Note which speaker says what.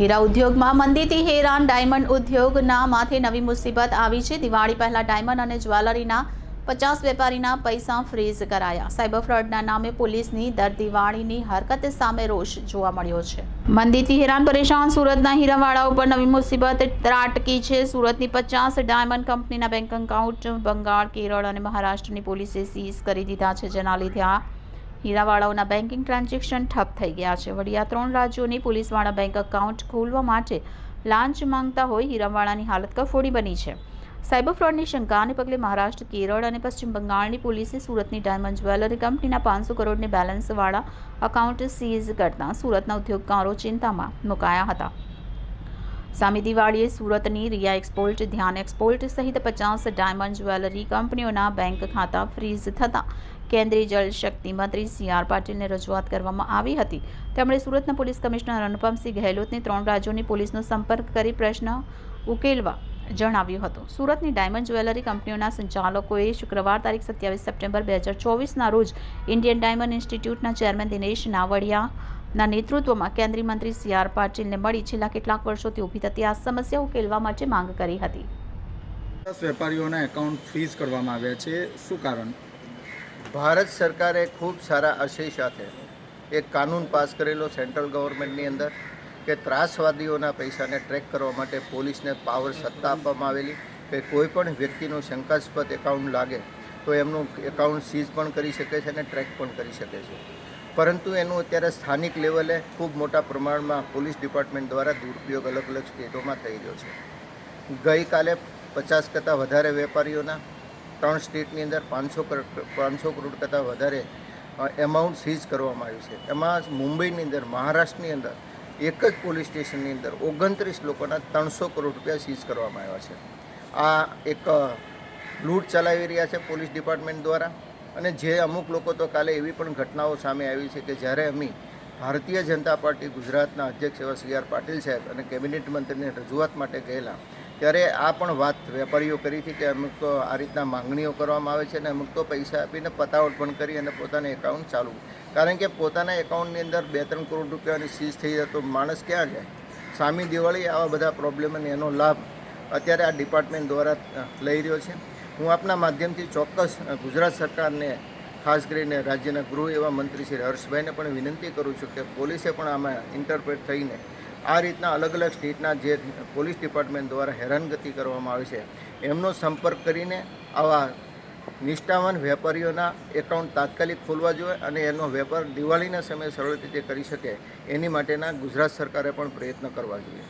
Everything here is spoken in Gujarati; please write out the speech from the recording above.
Speaker 1: હીરા ઉદ્યોગમાં મંદીથી હેરાન ડાયમંડ ઉદ્યોગના માથે નવી મુસીબત આવી છે. દિવાળી પહેલા ડાયમંડ અને જ્વેલરીના પચાસ વેપારીના પૈસા ફ્રીઝ કરાયા. સાયબર ફ્રોડના નામે પોલીસની દર દિવાળીની હરકત સામે રોષ જોવા મળ્યો છે. મંદીથી હેરાન પરેશાન સુરતના હીરાવાળા ઉપર નવી મુસીબત ત્રાટકી છે. સુરતની પચાસ ડાયમંડ કંપનીના બેંક એકાઉન્ટ, બંગાળ, કેરળ અને મહારાષ્ટ્રની પોલીસે સીઝ કરી દીધા છે. જેના લીધે આ હીરાવાળાઓના બેન્કિંગ ટ્રાન્ઝેક્શન ઠપ થઈ ગયા છે. વડિયા ત્રણ રાજ્યોની પોલીસવાળા બેંક એકાઉન્ટ ખોલવા માટે લાંચ માંગતા હોય હીરાવાળાની હાલત કફોડી બની છે. સાયબર ફ્રોડની શંકાને પગલે મહારાષ્ટ્ર, કેરળ અને પશ્ચિમ બંગાળની પોલીસે સુરતની ડાયમંડ જ્વેલરી કંપનીના પાંચસો કરોડની બેલેન્સવાળા એકાઉન્ટ સીઝ કરતા સુરતના ઉદ્યોગકારો ચિંતામાં મુકાયા હતા. સામે દિવાળીએ સુરતની રિયા એક્સપોર્ટ, ધ્યાન એક્સપોર્ટ સહિત પચાસ ડાયમંડ જ્વેલરી કંપનીઓના બેંક ખાતા ફ્રીઝ થતાં કેન્દ્રીય જળશક્તિ મંત્રી સી આર પાટીલને રજૂઆત કરવામાં આવી હતી. તેમણે સુરતના પોલીસ કમિશનર અનુપમસિંહ ગહેલોતને ત્રણ રાજ્યોની પોલીસનો સંપર્ક કરી પ્રશ્ન ઉકેલવા જણાવ્યું હતું. સુરતની ડાયમંડ જ્વેલરી કંપનીઓના સંચાલકોએ શુક્રવાર તારીખ સત્યાવીસ સપ્ટેમ્બર બે હજાર ચોવીસના રોજ ઇન્ડિયન ડાયમંડ ઇન્સ્ટિટ્યૂટના ચેરમેન દિનેશ નાવડિયાના નેતૃત્વમાં કેન્દ્રીય મંત્રી સી આર પાટીલને મળી છેલ્લા કેટલાક વર્ષોથી ઊભી થતી આ સમસ્યા ઉકેલવા માટે માંગ કરી હતી.
Speaker 2: વેપારીઓના એકાઉન્ટ ફ્રીઝ કરવામાં આવ્યા છે. શું કારણ?
Speaker 3: ભારત સરકારે ખૂબ સારા આશય સાથે એક કાનૂન પાસ કરેલો સેન્ટ્રલ ગવર્મેન્ટની અંદર કે ત્રાસવાદીઓના પૈસાને ટ્રેક કરવા માટે પોલીસને પાવર સત્તા આપવામાં આવેલી કે કોઈ પણ વ્યક્તિનું શંકાસ્પદ એકાઉન્ટ લાગે તો એમનું એકાઉન્ટ સીઝ પણ કરી શકે છે અને ટ્રેક પણ કરી શકે છે. પરંતુ એનું અત્યારે સ્થાનિક લેવલે ખૂબ મોટા પ્રમાણમાં પોલીસ ડિપાર્ટમેન્ટ દ્વારા દુરુપયોગ અલગ અલગ સ્ટેટોમાં થઈ રહ્યો છે. ગઈકાલે પચાસ કરતાં વધારે વેપારીઓના ત્રણ સ્ટેટની અંદર પાંચસો પાંચસો કરોડ કરતાં વધારે એમાઉન્ટ સીઝ કરવામાં આવ્યું છે. એમાં મુંબઈની અંદર, મહારાષ્ટ્રની અંદર એક જ પોલીસ સ્ટેશનની અંદર ઓગણત્રીસ લોકોના ત્રણસો કરોડ રૂપિયા સીઝ કરવામાં આવ્યા છે. આ એક લૂંટ ચલાવી રહ્યા છે પોલીસ ડિપાર્ટમેન્ટ દ્વારા. અને જે અમુક લોકો તો કાલે એવી પણ ઘટનાઓ સામે આવી છે કે જ્યારે અમે ભારતીય જનતા પાર્ટી ગુજરાતના અધ્યક્ષ એવા સી આર પાટીલ સાહેબ અને કેબિનેટ મંત્રીને રજૂઆત માટે ગયેલા, ત્યારે આ પણ વાત વેપારીઓ કરી હતી કે અમુક તો આ રીતના માંગણીઓ કરવામાં આવે છે અને અમુક તો પૈસા આપીને પતાવટ પણ કરી અને પોતાના એકાઉન્ટ ચાલુ. કારણ કે પોતાના એકાઉન્ટની અંદર બે ત્રણ કરોડ રૂપિયાની સીઝ થઈ જાય તો માણસ ક્યાં જાય? સામી દિવાળી આવા બધા પ્રોબ્લેમ અને એનો લાભ અત્યારે આ ડિપાર્ટમેન્ટ દ્વારા લઈ રહ્યો છે. હું આપના માધ્યમથી ચોક્કસ ગુજરાત સરકારને, ખાસ કરીને રાજ્યના ગૃહ એવા મંત્રી શ્રી હર્ષભાઈને પણ વિનંતી કરું છું કે પોલીસે પણ આમાં ઇન્ટરપ્રેટ થઈને આ રીતના અલગ અલગ સ્ટેટના જે પોલીસ ડિપાર્ટમેન્ટ દ્વારા હેરાનગતિ કરવામાં આવે છે, એમનો સંપર્ક કરીને આવા નિષ્ઠાવાન વેપારીઓના એકાઉન્ટ તાત્કાલિક ખોલવા જોઈએ અને એનો વેપાર દિવાળીના સમયે સરળ રીતે કરી શકે, એની માટેના ગુજરાત સરકારે પણ પ્રયત્ન કરવા જોઈએ.